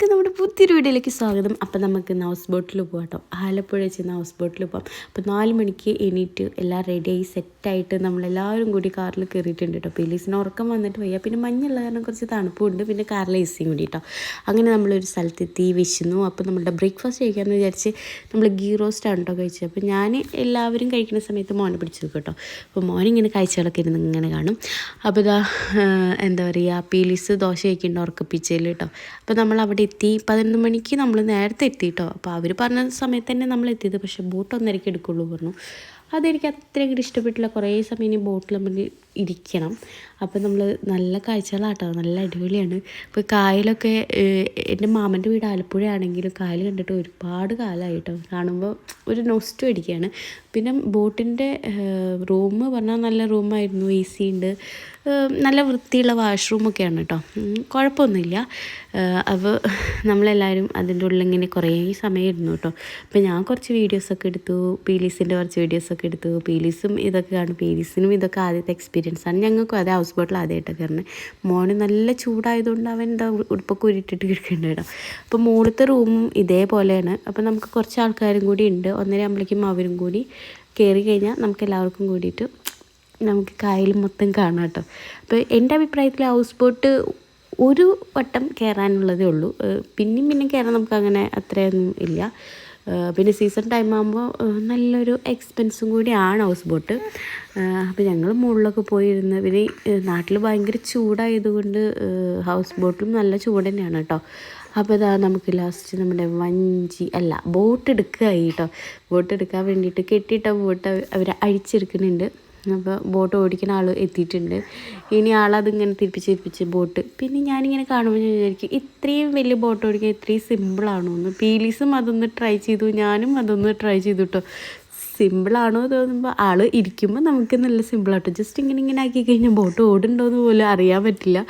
എല്ലാവർക്കും നമ്മുടെ പുതിയൊരു വീഡിയോയിലേക്ക് സ്വാഗതം. അപ്പം നമുക്ക് ഇന്ന് ഹൗസ് ബോട്ടിൽ പോകാം കേട്ടോ ആലപ്പുഴ ചെന്ന് ഹൗസ് ബോട്ടിൽ പോകാം അപ്പോൾ നാല് മണിക്ക് എണീറ്റ് എല്ലാം റെഡിയായി സെറ്റായിട്ട് നമ്മളെല്ലാവരും കൂടി കാറിൽ കയറിയിട്ടുണ്ട് കേട്ടോ. പേലീസിന് ഉറക്കം വന്നിട്ട് വയ്യ. പിന്നെ മഞ്ഞുള്ള കാരണം കുറച്ച് തണുപ്പുണ്ട്. പിന്നെ കാറിൽ എ സിയും കൂടി കേട്ടോ അങ്ങനെ നമ്മളൊരു സ്ഥലത്തെത്തി വിശന്നു. അപ്പോൾ നമ്മളുടെ ബ്രേക്ക്ഫാസ്റ്റ് കഴിക്കാമെന്ന് വിചാരിച്ച് നമ്മൾ ഗീ റോസ്റ്റ് ആണ് കേട്ടോ കഴിച്ചത്. അപ്പോൾ ഞാൻ എല്ലാവരും കഴിക്കുന്ന സമയത്ത് മോനെ പിടിച്ചു വെക്കും കേട്ടോ. അപ്പോൾ മോനിങ്ങനെ കാഴ്ചകളൊക്കെ ഇരുന്ന് ഇങ്ങനെ കാണും. അപ്പോൾ ഇതാ എന്താ പറയുക പേലീസ് ദോശ കഴിക്കുന്നുണ്ട് ഉറക്കപ്പിച്ചേൽ കേട്ടോ. അപ്പോൾ നമ്മൾ അവിടെ എത്തി പതിനൊന്ന് മണിക്ക് നമ്മൾ നേരത്തെ എത്തി കേട്ടോ അപ്പോൾ അവർ പറഞ്ഞ സമയത്ത് തന്നെ നമ്മൾ എത്തിയത്. പക്ഷേ ബോട്ട് ഒന്നരയ്ക്ക് എടുക്കുള്ളൂ പറഞ്ഞു. അതെനിക്ക് അത്ര ഇഷ്ടപ്പെട്ടില്ല. കുറേ സമയം ഇനി ബോട്ടിൽ നമ്മൾ ഇരിക്കണം. അപ്പോൾ നമ്മൾ നല്ല കാഴ്ചകളാട്ടോ. നല്ല അടിപൊളിയാണ്. ഇപ്പോൾ കായലൊക്കെ എന്റെ മാമന്റെ വീട് ആലപ്പുഴയാണെങ്കിലും കായൽ കണ്ടിട്ട് ഒരുപാട് കാലമായി കേട്ടോ കാണുമ്പോൾ ഒരു നൊസ്റ്റു അടിക്കുകയാണ് പിന്നെ ബോട്ടിന്റെ റൂം പറഞ്ഞാൽ നല്ല റൂമായിരുന്നു എ സി ഉണ്ട് നല്ല വൃത്തിയുള്ള വാഷ്റൂമൊക്കെയാണ് കേട്ടോ കുഴപ്പമൊന്നുമില്ല അപ്പോൾ നമ്മളെല്ലാവരും അതിന്റെ ഉള്ളിൽ ഇങ്ങനെ കുറേ സമയം ഇരുന്നു കേട്ടോ അപ്പോൾ ഞാൻ കുറച്ച് വീഡിയോസൊക്കെ എടുത്തു പീലീസിന്റെ കുറച്ച് വീഡിയോസൊക്കെ എടുത്തു. പീലീസും ഇതൊക്കെ കാണും പീലീസിനും ഇതൊക്കെ ആദ്യത്തെ എക്സ്പീരിയൻസ് ആണ്. ഞങ്ങൾക്കും അതേ ഹൗസ് ബോട്ടിൽ ആദ്യമായിട്ട് കയറുന്നത് മോന് നല്ല ചൂടായതുകൊണ്ട് അവൻ എന്താ ഉടുപ്പൊക്കെ ഉരുട്ടിട്ട് കിടക്കുന്നുണ്ട് കേട്ടോ. അപ്പോൾ മുകളിലത്തെ റൂമും ഇതേപോലെയാണ്. അപ്പോൾ നമുക്ക് കുറച്ച് ആൾക്കാരും കൂടി ഉണ്ട്. ഒന്നര ആകുമ്പോഴേക്കും അവരും കൂടി കയറി കഴിഞ്ഞാൽ നമുക്ക് എല്ലാവർക്കും കൂടിയിട്ട് നമുക്ക് കായൽ മൊത്തം കാണാം കേട്ടോ. അപ്പോൾ എന്റെ അഭിപ്രായത്തിൽ ഹൗസ് ബോട്ട് ഒരു വട്ടം കയറാനുള്ളതേ ഉള്ളൂ. പിന്നെയും പിന്നെയും കയറാൻ നമുക്ക് അങ്ങനെ അത്രയൊന്നും ഇല്ല. പിന്നെ സീസൺ ടൈം ആകുമ്പോൾ നല്ലൊരു എക്സ്പെൻസും കൂടിയാണ് ഹൗസ് ബോട്ട് അപ്പോൾ ഞങ്ങൾ മുകളിലൊക്കെ പോയിരുന്ന് പിന്നെ നാട്ടിൽ ഭയങ്കര ചൂടായതുകൊണ്ട് ഹൗസ് ബോട്ടും നല്ല ചൂട് തന്നെയാണ് കേട്ടോ. അപ്പോൾ ഇതാ നമുക്ക് ലാസ്റ്റ് നമ്മുടെ വഞ്ചി അല്ല ബോട്ട് എടുക്കുകയായി കേട്ടോ. ബോട്ട് എടുക്കാൻ വേണ്ടിയിട്ട് കെട്ടിയിട്ട ബോട്ട് അവർ അഴിച്ചെടുക്കുന്നുണ്ട്. അപ്പോൾ ബോട്ട് ഓടിക്കുന്ന ആൾ എത്തിയിട്ടുണ്ട്. ഇനി ആളതിങ്ങനെ തിരിപ്പിച്ച് തിരിപ്പിച്ച് ബോട്ട്. പിന്നെ ഞാനിങ്ങനെ കാണുമ്പോൾ ഞാൻ വിചാരിക്കും ഇത്രയും വലിയ ബോട്ട് ഓടിക്കാൻ ഇത്രയും സിമ്പിളാണോ എന്ന് പീലീസും അതൊന്ന് ട്രൈ ചെയ്തു ഞാനും അതൊന്ന് ട്രൈ ചെയ്തു കേട്ടോ സിമ്പിളാണോ തോന്നുമ്പോൾ ആൾ ഇരിക്കുമ്പോൾ നമുക്ക് നല്ല സിമ്പിളാട്ടോ ജസ്റ്റ് ഇങ്ങനെ ഇങ്ങനെ ആക്കി കഴിഞ്ഞാൽ ബോട്ട് ഓടുന്നുണ്ടോയെന്ന് പോലും അറിയാൻ പറ്റില്ല.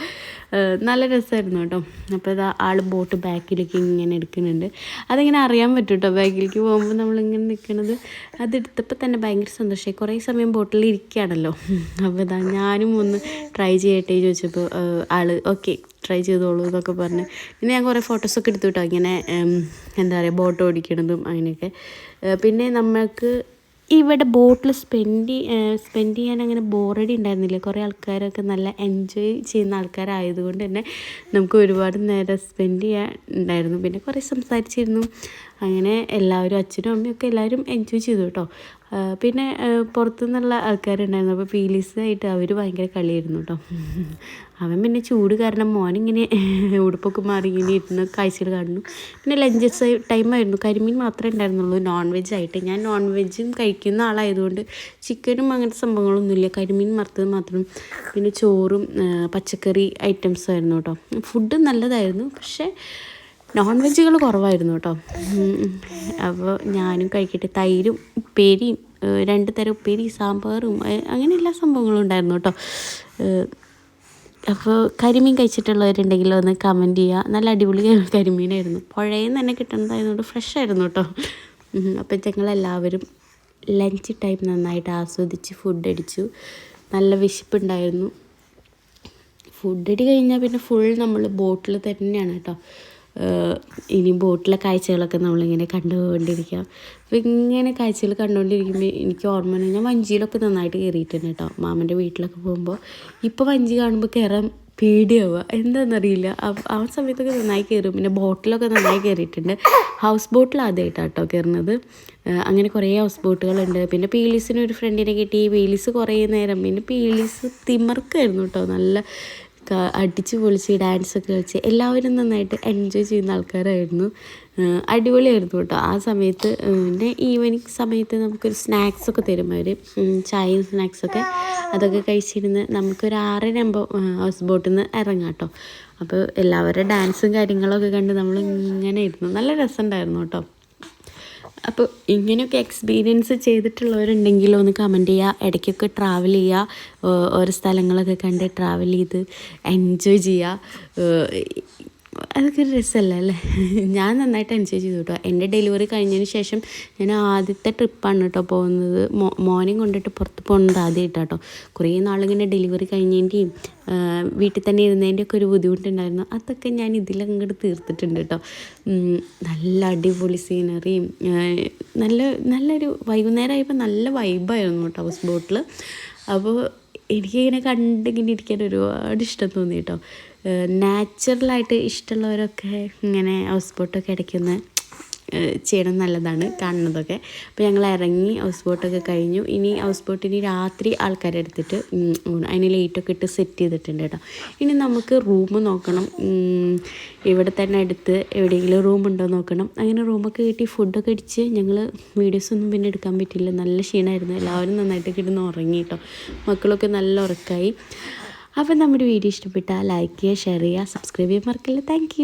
നല്ല രസമായിരുന്നു കേട്ടോ. അപ്പോൾ ഇതാ ആൾ ബോട്ട് ബാക്കിലേക്ക് ഇങ്ങനെ എടുക്കുന്നുണ്ട്. അതിങ്ങനെ അറിയാൻ പറ്റും കേട്ടോ. ബാക്കിലേക്ക് പോകുമ്പോൾ നമ്മളിങ്ങനെ നിൽക്കുന്നത് അതെടുത്തപ്പോൾ തന്നെ ഭയങ്കര സന്തോഷമായി കുറേ സമയം ബോട്ടിൽ ഇരിക്കുകയാണല്ലോ അപ്പോൾ ഇതാ ഞാനും ഒന്ന് ട്രൈ ചെയ്യട്ടെ ചോദിച്ചപ്പോൾ ആൾ ഓക്കെ ട്രൈ ചെയ്തോളൂ എന്നൊക്കെ പറഞ്ഞ്. പിന്നെ ഞാൻ കുറേ ഫോട്ടോസൊക്കെ എടുത്തു കേട്ടോ ഇങ്ങനെ എന്താ പറയുക ബോട്ട് ഓടിക്കണതും അങ്ങനെയൊക്കെ. പിന്നെ നമ്മൾക്ക് ഇവിടെ ബോട്ടിൽ സ്പെൻഡ് സ്പെൻഡ് ചെയ്യാൻ അങ്ങനെ ബോറടി ഉണ്ടായിരുന്നില്ല? കുറേ ആൾക്കാരൊക്കെ നല്ല എൻജോയ് ചെയ്യുന്ന ആൾക്കാരായതുകൊണ്ട് തന്നെ നമുക്ക് ഒരുപാട് നേരം സ്പെൻഡ് ചെയ്യാൻ ഉണ്ടായിരുന്നു പിന്നെ കുറേ സംസാരിച്ചിരുന്നു. അങ്ങനെ എല്ലാവരും അച്ഛനും അമ്മയും ഒക്കെ എല്ലാവരും എൻജോയ് ചെയ്തു കേട്ടോ. പിന്നെ പുറത്തുനിന്നുള്ള ആൾക്കാരുണ്ടായിരുന്നു. അപ്പോൾ ഫീലീസായിട്ട് അവർ ഭയങ്കര കളിയായിരുന്നു കേട്ടോ അവൻ പിന്നെ ചൂട് കാരണം മോനിങ്ങനെ ഉടുപ്പൊക്കെ മാറി ഇങ്ങനെ ഇരുന്ന് കാഴ്ചകൾ കാണുന്നു. പിന്നെ ലഞ്ച് ടൈമായിരുന്നു കരിമീൻ മാത്രമേ ഉണ്ടായിരുന്നുള്ളൂ. നോൺ വെജ് ആയിട്ട്. ഞാൻ നോൺ വെജും കഴിക്കുന്ന ആളായതുകൊണ്ട് ചിക്കനും അങ്ങനത്തെ സംഭവങ്ങളൊന്നുമില്ല. കരിമീൻ വറുത്തത് മാത്രം. പിന്നെ ചോറും പച്ചക്കറി ഐറ്റംസും ആയിരുന്നു കേട്ടോ ഫുഡ് നല്ലതായിരുന്നു. പക്ഷേ നോൺ വെജുകൾ കുറവായിരുന്നു കേട്ടോ. അപ്പോൾ ഞാനും കഴിക്കട്ടെ. തൈരും ഉപ്പേരിയും രണ്ട് തരം ഉപ്പേരി സാമ്പാറും അങ്ങനെ എല്ലാ സംഭവങ്ങളും ഉണ്ടായിരുന്നു കേട്ടോ. അപ്പോൾ കരിമീൻ കഴിച്ചിട്ടുള്ളവരുണ്ടെങ്കിൽ ഒന്ന് കമന്റ് ചെയ്യുക നല്ല അടിപൊളി കരിമീനായിരുന്നു. പുഴയിൽ നിന്ന് തന്നെ കിട്ടുന്നതായതുകൊണ്ട് ഫ്രഷ് ആയിരുന്നു കേട്ടോ. അപ്പോൾ ഞങ്ങളെല്ലാവരും ലഞ്ച് ടൈം നന്നായിട്ട് ആസ്വദിച്ച് ഫുഡ് അടിച്ചു. നല്ല വിശപ്പുണ്ടായിരുന്നു. ഫുഡ് അടി കഴിഞ്ഞാൽ പിന്നെ ഫുൾ നമ്മൾ ബോട്ടിൽ തന്നെയാണ് കേട്ടോ. ഇനി ബോട്ടിലെ കാഴ്ചകളൊക്കെ നമ്മളിങ്ങനെ കണ്ടുകൊണ്ടിരിക്കാം. അപ്പോൾ ഇങ്ങനെ കാഴ്ചകൾ കണ്ടുകൊണ്ടിരിക്കുമ്പോൾ എനിക്ക് ഓർമ്മ വന്നു. ഞാൻ വഞ്ചിയിലൊക്കെ നന്നായിട്ട് കയറിയിട്ടുണ്ട് കേട്ടോ. മാമന്റെ വീട്ടിലൊക്കെ പോകുമ്പോൾ ഇപ്പോൾ വഞ്ചി കാണുമ്പോൾ കയറാൻ പേടിയാവുക. എന്താണെന്നറിയില്ല ആ- സമയത്തൊക്കെ നന്നായി കയറും പിന്നെ ബോട്ടിലൊക്കെ നന്നായി കയറിയിട്ടുണ്ട് ഹൗസ് ബോട്ടിൽ ആദ്യമായിട്ടാണ് കേട്ടോ കയറുന്നത് അങ്ങനെ കുറേ ഹൗസ് ബോട്ടുകളുണ്ട്. പിന്നെ പീലീസിന് ഒരു ഫ്രണ്ടിനെ കിട്ടി. പീലീസ് കുറേ നേരം. പിന്നെ പീലീസ് തിമർക്കായിരുന്നു കേട്ടോ. നല്ല അടിച്ച് പൊളിച്ച് ഡാൻസൊക്കെ കളിച്ച് എല്ലാവരും നന്നായിട്ട് എൻജോയ് ചെയ്യുന്ന ആൾക്കാരായിരുന്നു. അടിപൊളിയായിരുന്നു കേട്ടോ. ആ സമയത്ത് പിന്നെ ഈവനിങ് സമയത്ത് നമുക്കൊരു സ്നാക്സൊക്കെ തരും അവർ ചായയും സ്നാക്സൊക്കെ അതൊക്കെ കഴിച്ചിരുന്ന് നമുക്കൊരു ആറര ആകുമ്പോൾ ഹൗസ് ബോട്ടിൽ നിന്ന് ഇറങ്ങാം കേട്ടോ. അപ്പോൾ എല്ലാവരുടെ ഡാൻസും കാര്യങ്ങളൊക്കെ കണ്ട് നമ്മൾ ഇങ്ങനെ ഇരുന്നു. നല്ല രസമുണ്ടായിരുന്നു കേട്ടോ. അപ്പോൾ ഇങ്ങനെയൊക്കെ എക്സ്പീരിയൻസ് ചെയ്തിട്ടുള്ളവരുണ്ടെങ്കിൽ ഒന്ന് കമന്റ് ചെയ്യുക ഇടയ്ക്കൊക്കെ ട്രാവൽ ചെയ്യുക ഓരോ സ്ഥലങ്ങളൊക്കെ കണ്ട് ട്രാവൽ ചെയ്ത് എൻജോയ് ചെയ്യുക അതൊക്കെ ഒരു രസമല്ലേ അല്ലേ? ഞാൻ നന്നായിട്ട് എൻജോയ് ചെയ്തു കേട്ടോ എന്റെ ഡെലിവറി കഴിഞ്ഞതിന് ശേഷം ഞാൻ ആദ്യത്തെ ട്രിപ്പാണ് കേട്ടോ പോകുന്നത്. മോ മോനെയും കൊണ്ടിട്ട് പുറത്ത് പോകുന്നത് ആദ്യമായിട്ടാണ് കേട്ടോ കുറേ നാളിങ്ങനെ ഡെലിവറി കഴിഞ്ഞതിന്റെയും വീട്ടിൽ തന്നെ ഇരുന്നതിന്റെ ഒക്കെ ഒരു ബുദ്ധിമുട്ടുണ്ടായിരുന്നു. അതൊക്കെ ഞാൻ ഇതിലങ്ങോട്ട് തീർത്തിട്ടുണ്ട് കേട്ടോ നല്ല അടിപൊളി സീനറിയും നല്ല നല്ലൊരു വൈകുന്നേരമായപ്പോൾ നല്ല വൈബായിരുന്നു കേട്ടോ ഹൗസ് ബോട്ടിൽ അപ്പോൾ എനിക്കിങ്ങനെ കണ്ടിങ്ങനെ ഇരിക്കാൻ ഒരുപാട് ഇഷ്ടം തോന്നി കേട്ടോ നാച്ചുറലായിട്ട് ഇഷ്ടമുള്ളവരൊക്കെ ഇങ്ങനെ ഹൗസ് ബോട്ടൊക്കെ ഇടയ്ക്കൊന്ന് ചെയ്യണം നല്ലതാണ് കാണുന്നതൊക്കെ. അപ്പോൾ ഞങ്ങൾ ഇറങ്ങി ഹൗസ് ബോട്ടൊക്കെ കഴിഞ്ഞു. ഇനി ഹൗസ് ബോട്ടിന് രാത്രി ആൾക്കാരെ എടുത്തിട്ട് അതിന് ലൈറ്റൊക്കെ ഇട്ട് സെറ്റ് ചെയ്തിട്ടുണ്ട് കേട്ടോ. ഇനി നമുക്ക് റൂം നോക്കണം. ഇവിടെ തന്നെ അടുത്ത് എവിടെയെങ്കിലും റൂം ഉണ്ടോ നോക്കണം. അങ്ങനെ റൂമൊക്കെ കിട്ടി ഫുഡൊക്കെ അടിച്ച് ഞങ്ങൾ വീഡിയോസൊന്നും പിന്നെ എടുക്കാൻ പറ്റില്ല നല്ല ക്ഷീണമായിരുന്നു. എല്ലാവരും നന്നായിട്ട് കിടന്ന് ഉറങ്ങി കേട്ടോ. മക്കളൊക്കെ നല്ല ഉറക്കമായി അപ്പം നമ്മുടെ വീഡിയോ ഇഷ്ടപ്പെട്ടാൽ ലൈക്ക് ചെയ്യുക ഷെയർ ചെയ്യുക സബ്സ്ക്രൈബ് ചെയ്യാൻ മറക്കില്ല. താങ്ക്